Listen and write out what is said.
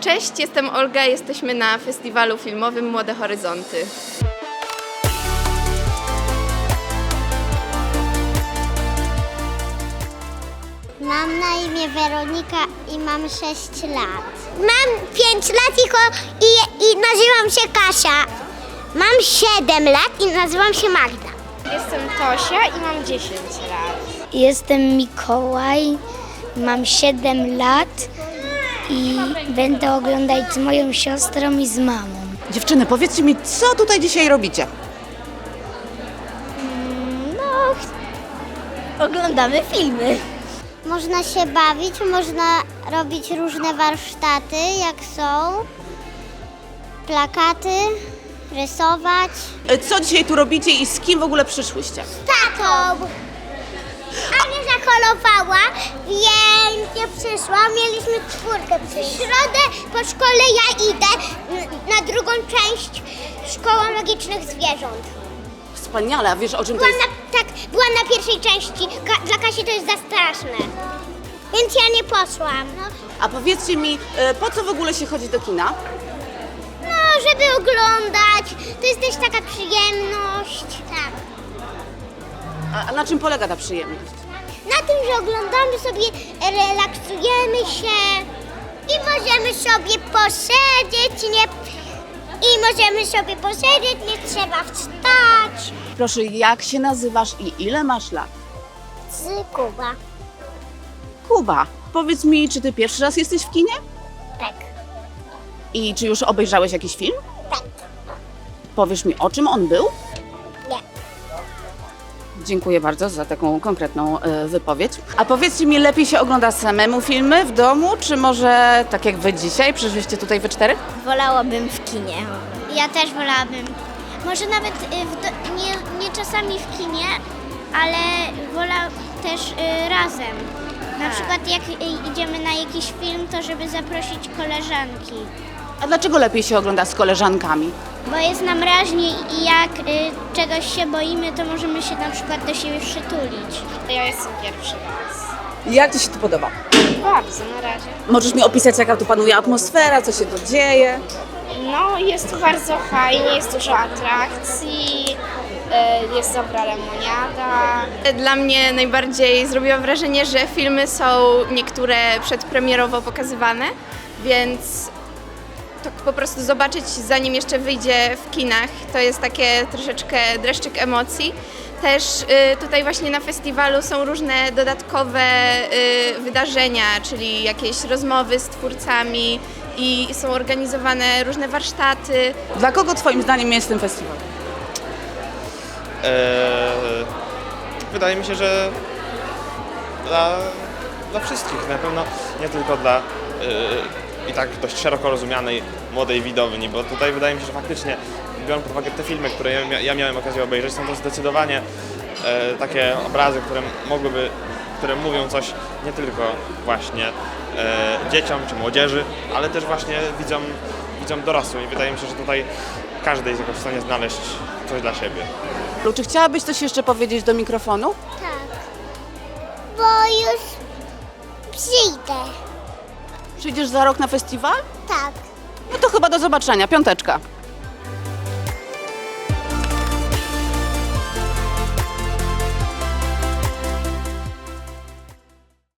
Cześć, jestem Olga, jesteśmy na festiwalu filmowym Młode Horyzonty. Mam na imię Weronika i mam 6 lat. Mam 5 lat i, i, i nazywam się Kasia. Mam 7 lat i nazywam się Magda. Jestem Tosia i mam 10 lat. Jestem Mikołaj, mam 7 lat i będę oglądać z moją siostrą i z mamą. Dziewczyny, powiedzcie mi, co tutaj dzisiaj robicie? No, oglądamy filmy. Można się bawić, można robić różne warsztaty, jak są. Plakaty, rysować. E, Co dzisiaj tu robicie i z kim w ogóle przyszłyście? tatą. Ania zakolowała, więc nie przyszła. Mieliśmy czwórkę przyjść. W środę po szkole ja idę na drugą część Szkoła Magicznych Zwierząt. Wspaniale, a wiesz o czym to jest? na, tak, byłam na pierwszej części. Ka- dla Kasi to jest za straszne. Więc ja nie poszłam. No, A powiedzcie mi, e, po co w ogóle się chodzi do kina? no żeby oglądać. To jest też taka przyjemność. A, a na czym polega ta przyjemność? Na tym, że oglądamy sobie, relaksujemy się i możemy sobie posiedzieć, nie... I możemy sobie posiedzieć, nie trzeba wstać. Proszę, jak się nazywasz i ile masz lat? Z Kuba. Kuba, powiedz mi, czy ty pierwszy raz jesteś w kinie? Tak. I czy już obejrzałeś jakiś film? Tak. Powiesz mi, o czym on był? Dziękuję bardzo za taką konkretną e, wypowiedź. A powiedzcie mi, lepiej się ogląda samemu filmy w domu, czy może tak jak wy dzisiaj, przyszliście tutaj we czterech? Wolałabym w kinie. Ja też wolałabym. Może nawet w do... nie, nie czasami w kinie, ale wolę też y, razem. Na przykład jak idziemy na jakiś film, to żeby zaprosić koleżanki. A dlaczego lepiej się ogląda z koleżankami? Bo jest nam raźniej i jak y, czegoś się boimy, to możemy się na przykład do siebie przytulić. Ja jestem pierwszy raz. Jak Ci się to podoba? Bardzo na razie. Możesz mi opisać, jaka tu panuje atmosfera, co się tu dzieje? No, jest tu bardzo fajnie, jest dużo atrakcji, y, jest dobra lemoniada. Dla mnie najbardziej zrobiło wrażenie, że filmy są niektóre przedpremierowo pokazywane, więc to po prostu zobaczyć zanim jeszcze wyjdzie w kinach, to jest takie troszeczkę dreszczyk emocji. Też y, tutaj właśnie na festiwalu są różne dodatkowe y, wydarzenia, czyli jakieś rozmowy z twórcami i są organizowane różne warsztaty. Dla kogo Twoim zdaniem jest ten festiwal? Eee, wydaje mi się, że dla, dla wszystkich, na pewno nie tylko dla eee, i tak dość szeroko rozumianej młodej widowni, bo tutaj wydaje mi się, że faktycznie biorąc pod uwagę te filmy, które ja, mia- ja miałem okazję obejrzeć, są to zdecydowanie e, takie obrazy, które mogłyby, które mówią coś nie tylko właśnie e, dzieciom czy młodzieży, ale też właśnie widzom, widzom dorosłym i wydaje mi się, że tutaj każdy jest jakoś w stanie znaleźć coś dla siebie. Lu, Czy chciałabyś coś jeszcze powiedzieć do mikrofonu? Tak. Bo już przyjdę. Przyjdziesz za rok na festiwal? Tak. No to chyba do zobaczenia, piąteczka.